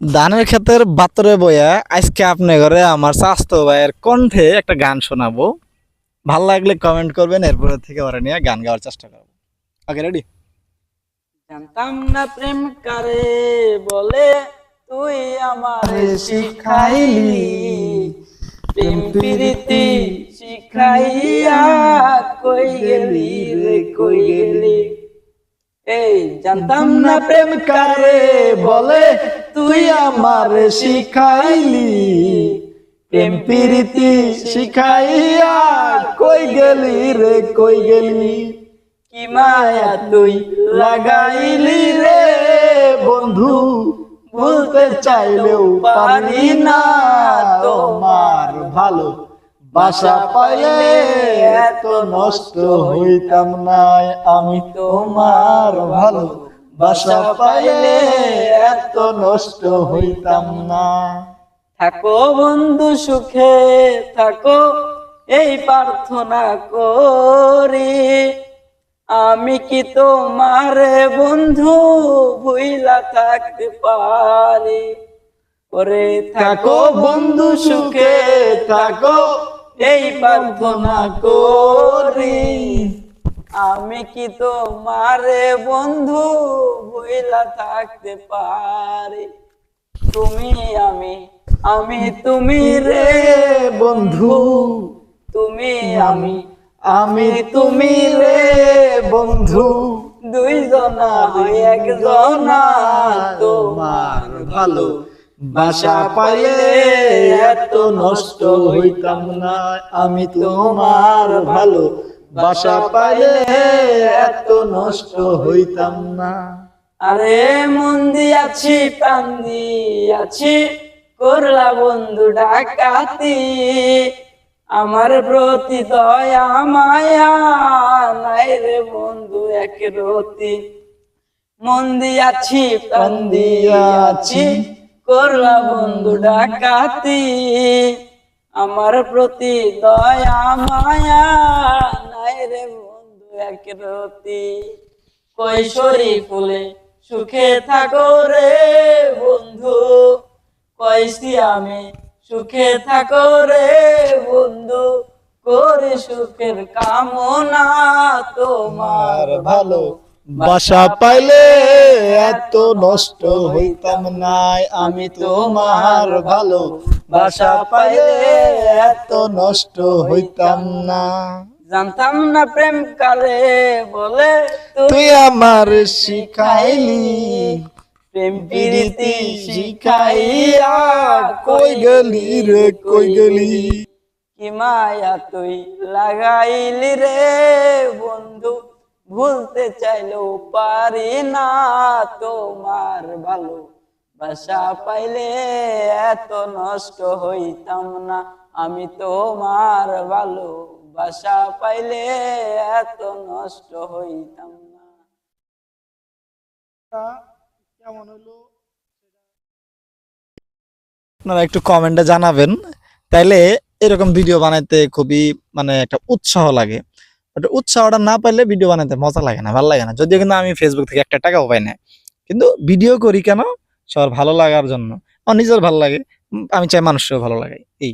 ধানের ক্ষেতের বাতরে বইয়া আজকে আপনি ঘরে আমার স্বাস্থ্য ভাইয়ের কণ্ঠে একটা গান শোনাবো। ভালো লাগলে কমেন্ট করবেন, এরপরে থেকে ওরা নিয়ে গান গাওয়ার চেষ্টা করব। ওকে রেডি জানতাম না প্রেম কারে বলে তুই আমার শিখাইলি। প্রেম প্রীতি শিখাইয়া কই গেলি রে, কই গেলি? এই জানতাম না প্রেম কারে বলে তুই আমার শিখাইলি, প্রেম প্রীতি শিখাইয়া কই গেলি রে, কই গেলি? কি মায়া তুই লাগাইলি রে, বন্ধু, বলতে চাইলেও পারি না তোমার ভালো বাসা পাইলে এত নষ্ট হইতাম না, আমি তোমার ভালো বাসা পাইলে এত নষ্ট হইতাম না। থাকো বন্ধু সুখে, থাকো, এই প্রার্থনা করি। আমি কি তোমার বন্ধু ভুইলা থাকতে পারি? ওরে থাকো বন্ধু সুখে, থাকো, এই প্রার্থনা করি। আমি কি তোমার বন্ধু ভুইলা থাকতে পারি? তুমি আমি আমি তুমি রে বন্ধু। তুমি আমি আমি তুমি রে বন্ধু। দুইজনা একজনা তোমার ভালো। বাসা পাইলে এত নষ্ট হইতাম না। আমি তোমার ভালো। বাসা পাইলে এত নষ্ট হইতাম না। আরে মন দিয়াছি প্রাণ দিয়াছি করলা বন্ধু ডাকাতি। আমার প্রতি দয়া মায়া নাই রে বন্ধু এক রতি। মন দিয়াছি প্রাণ দিয়াছি। করলা বন্ধু ডাকাতি। আমার প্রতি দয়া মায়া রে বন্ধু এক রতি কৈশোরী ফুলে সুখে থাকো রে বন্ধু। কইছি আমি সুখে থাকো রে বন্ধু করে সুখের কামনা তোমার ভালো। বাসা পাইলে এত নষ্ট হইতাম না আমি তোমার ভালো বাসা পাইলে এত নষ্ট হইতাম না। জানতাম না প্রেম কালে বলে তুই আমার শিখাইলি। প্রেম প্রীতি শিখাইয়া কই গেলি রে কই গেলি? কি মায়া তুই লাগাইলি রে বন্ধু ভুলতে চাইলেও পারি না তোমার ভালো বাসা পাইলে এত নষ্ট হইতাম না আমি তোমার ভালো বাসা পাইলে এত নষ্ট হইতাম না। আপনারা একটু কমেন্টে জানাবেন। তাইলে এরকম ভিডিও বানাইতে খুবই মানে একটা উৎসাহ লাগে। উৎসাহটা না পাইলে ভিডিও বানাইতে মজা লাগে না, ভালো লাগে না। যদিও কিন্তু আমি ফেসবুক থেকে একটা টাকাও পাই না। কিন্তু ভিডিও করি কেন? সবার ভালো লাগার জন্য। আমার নিজের ভালো লাগে, আমি চাই মানুষেরও ভালো লাগে এই।